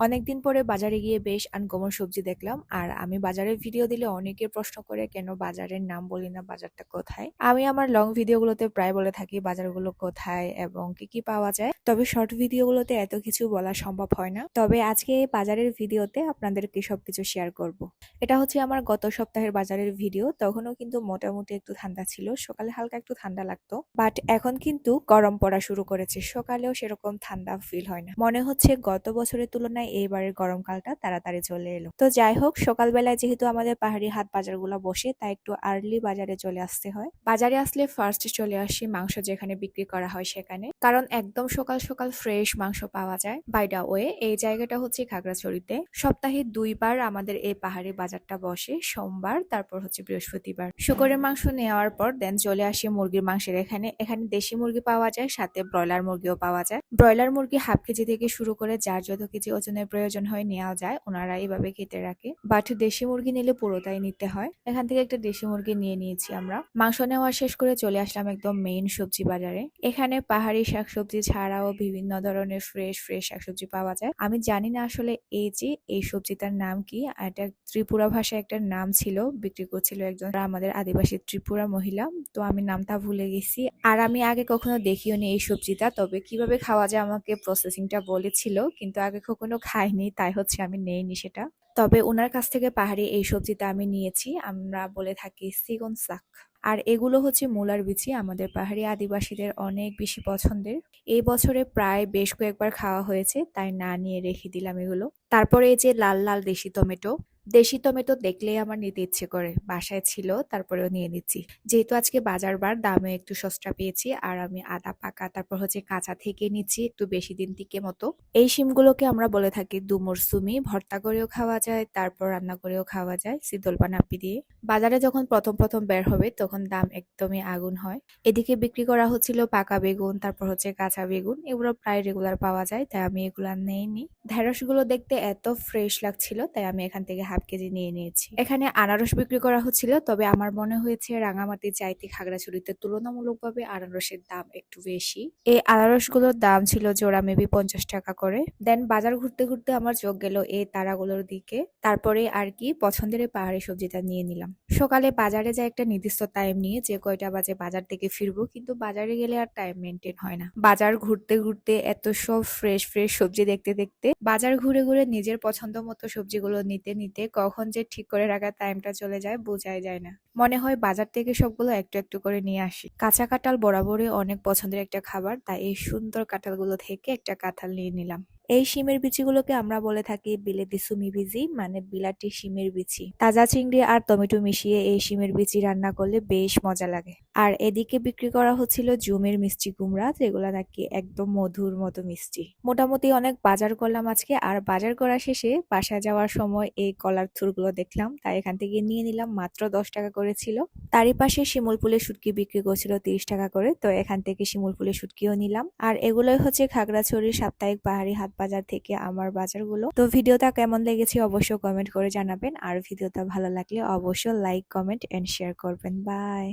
অনেকদিন পরে বাজারে গিয়ে বেশ আনকমন সবজি দেখলাম। আর আমি বাজারের ভিডিও দিলে অনেকে প্রশ্ন করে, কেন বাজারের নাম বলি না? বাজারটা কোথায়? আমি আমার লং ভিডিওগুলোতে প্রায় বলে থাকি বাজারগুলো কোথায় এবং কি কি পাওয়া যায়। তবে শর্ট ভিডিওগুলোতে এত কিছু বলা সম্ভব হয় না। তবে আজকে এই বাজারের ভিডিওতে আপনাদেরকে সবকিছু শেয়ার করব। এটা হচ্ছে আমার গত সপ্তাহের বাজারের ভিডিও তখনও কিন্তু মোটামুটি একটু ঠান্ডা ছিল। সকালে হালকা একটু ঠান্ডা লাগতো। বাট এখন কিন্তু গরম পড়া শুরু করেছে। সকালেও সেরকম ঠান্ডা ফিল হয় না। মনে হচ্ছে গত বছরের তুলনায় এইবারের গরমকালটা তাড়াতাড়ি চলে এলো। তো যাই হোক, সকালবেলায় যেহেতু আমাদের পাহাড়ি হাট বাজারগুলো বসে, তাই একটু আর্লি বাজারে চলে আসতে হয়। বাজারে আসলে ফার্স্ট চলে আসি মাংস যেখানে বিক্রি করা হয় সেখানে। কারণ একদম সকাল সকাল ফ্রেশ মাংস পাওয়া যায় বাই দা ওয়ে এই জায়গাটা হচ্ছে খাগড়াছড়িতে সপ্তাহে দুইবার আমাদের এই পাহাড়ি বাজারটা বসে, সোমবার, তারপর হচ্ছে বৃহস্পতিবার। শুকরের মাংস নেওয়ার পর দেন চলে আসি মুরগির মাংসের এখানে। এখানে দেশি মুরগি পাওয়া যায়, সাথে ব্রয়লার মুরগিও পাওয়া যায়। ব্রয়লার মুরগি হাফ কেজি থেকে শুরু করে যার যত কেজি ওজনের প্রয়োজন হয় নেওয়া যায়, ওনারা এইভাবে কেটে রাখে। বাট দেশি মুরগি নিলে পুরোটাই নিতে হয়। এখান থেকে একটা দেশি মুরগি নিয়ে নিয়েছি আমরা। মাংস নেওয়া শেষ করে চলে আসলাম একদম মেইন সবজি বাজারে। এখানে পাহাড়ি শাকসবজি ছাড়াও বিভিন্ন ধরনের ফ্রেশ ফ্রেশ শাকসবজি পাওয়া যায়। আমি জানি না আসলে এই যে এই সবজিটার নাম কি এটা ত্রিপুরা ভাষায় একটা নাম ছিল, বিক্রি করছিল একজন আমাদের আদিবাসী ত্রিপুরা মহিলা। তো আমি নামটা ভুলে গেছি। আর আমি আগে কখনো দেখিও নি এই সবজিটা, তবে কীভাবে খাওয়া যায় আমাকে প্রসেসিংটা বলেছিল, কিন্তু আগে কখনো খাইনি, তাই হচ্ছে আমি নেইনি সেটা। তবে ওনার কাছ থেকে পাহাড়ি এই সবজিটা আমি নিয়েছি, আমরা বলে থাকি সিগন শাক। আর এগুলো হচ্ছে মূলার বিচি, আমাদের পাহাড়ি আদিবাসীদের অনেক বেশি পছন্দের। এই বছরে প্রায় বেশ কয়েকবার খাওয়া হয়েছে, তাই না নিয়ে রেখে দিলাম এগুলো। তারপরে এই যে লাল লাল দেশি টমেটো দেশি টমেটো দেখলেই আমার নিতে ইচ্ছে করে। বাসায় ছিল, তারপরেও নিয়ে নিচ্ছি। যেহেতু আজকে বাজার বার দামে একটু সস্তা পেয়েছি, আর আমি আদা পাকা, তারপর হচ্ছে কাঁচা থেকে নিচ্ছি একটু বেশি দিন থেকে মতো। এই শিমগুলোকে আমরা বলে থাকি দুমুর সুমি ভর্তা করেও খাওয়া যায়, তারপর রান্না করেও খাওয়া যায় শীতল নাপি দিয়ে। বাজারে যখন প্রথম প্রথম বের হবে, তখন দাম একদমই আগুন হয়। এদিকে বিক্রি করা হচ্ছিল পাকা বেগুন, তারপর হচ্ছে কাঁচা বেগুন। এগুলো প্রায় রেগুলার পাওয়া যায়, তাই আমি এগুলো নেইনি। ঢেঁড়সগুলো দেখতে এত ফ্রেশ লাগছিল, তাই আমি এখান থেকে হাফ কেজি নিয়ে নিয়েছি। এখানে আনারস বিক্রি করা হচ্ছিল, তবে আমার মনে হয়েছে রাঙামাটি চাইতে খাগড়াছড়িতে তুলনামূলকভাবে আনারসের দাম একটু বেশি। এই আনারসগুলোর দাম ছিল জোড়া মেবি পঞ্চাশ টাকা করে। দেন বাজার ঘুরতে ঘুরতে আমার চোখ গেল এই তারাগুলোর দিকে। তারপরে আর কি পছন্দের পাহাড়ি সবজিটা নিয়ে নিলাম। সকালে বাজারে যায় একটা নির্দিষ্ট টাইম নিয়ে যে কয়টা বাজে বাজার থেকে ফিরবো, কিন্তু বাজারে গেলে আর টাইম মেনটেন হয় না। বাজার ঘুরতে ঘুরতে এত সব ফ্রেশ ফ্রেশ সবজি দেখতে দেখতে বাজার ঘুরে ঘুরে নিজের পছন্দ মতো সবজিগুলো নিতে নিতে কখন যে ঠিক করে রাখার টাইমটা চলে যায়, বোঝাই যায় না। মনে হয় বাজার থেকে সবগুলো একটু একটু করে নিয়ে আসি। কাঁচা কাঁঠাল বরাবরই অনেক পছন্দের একটা খাবার, তাই এই সুন্দর কাঁঠালগুলো থেকে একটা কাঁঠাল নিয়ে নিলাম। এই শিমের বিচিগুলোকে আমরা বলে থাকি বিলেতি সুমি বিজি মানে বিলাতি শিমের বিচি। তাজা চিংড়ি আর টমেটো মিশিয়ে এই শিমের বিচি রান্না করলে বেশ মজা লাগে। আর এদিকে বিক্রি করা হচ্ছিল জুমের মিষ্টি কুমড়া, যেগুলো নাকি একদম মধুর মতো মিষ্টি। মোটামুটি অনেক বাজার করলাম আজকে, আর বাজার করা শেষে বাসায় যাওয়ার সময় এই কলার থুরগুলো দেখলাম। তাই এখান থেকে নিয়ে নিলাম মাত্র দশ টাকা করেছিল তারই পাশে শিমুল ফুলের শুটকি বিক্রি করছিল তিরিশ টাকা করে, তো এখান থেকে শিমুল ফুলের শুটকিও নিলাম। আর এগুলোই হচ্ছে খাগড়াছড়ির সাপ্তাহিক পাহাড়ি হাট। বাজার থেকে আমার বাজারগুলো। তো ভিডিওটা কেমন লেগেছে অবশ্যই কমেন্ট করে জানাবেন। আর ভিডিওটা ভালো লাগলে অবশ্যই লাইক কমেন্ট এন্ড শেয়ার করবেন। বাই